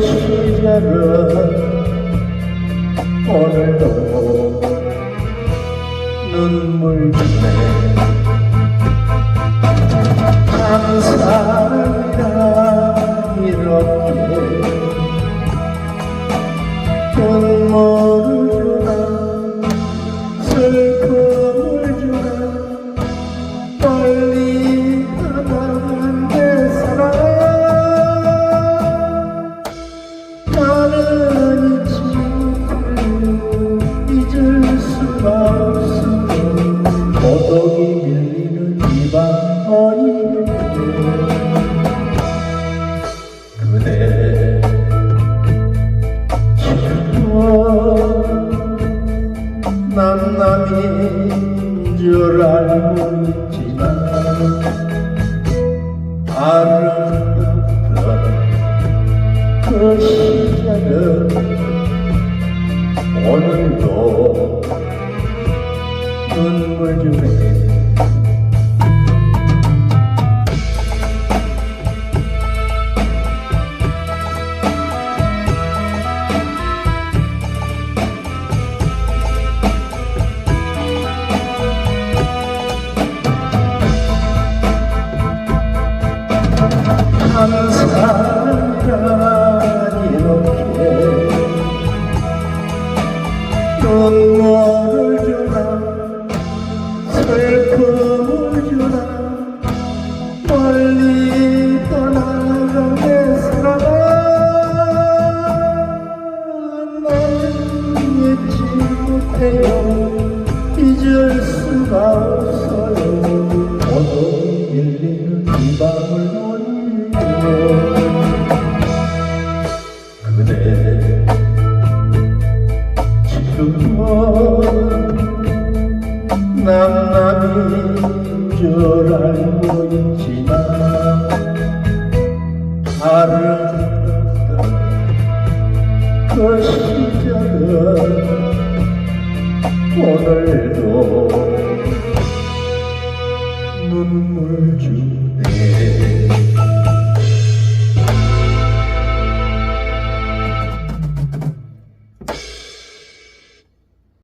시절은 오늘도 눈물 한 사람 지만 아름답던 그 시절은 오늘도 눈물 주네 잊지 못해요. 잊을 수가 없어요. 고독이 밀리는 이 밤을 울리고 그대 지금도 난 남인 줄 알고 있지만 아름 시절은 오늘도 눈물 주네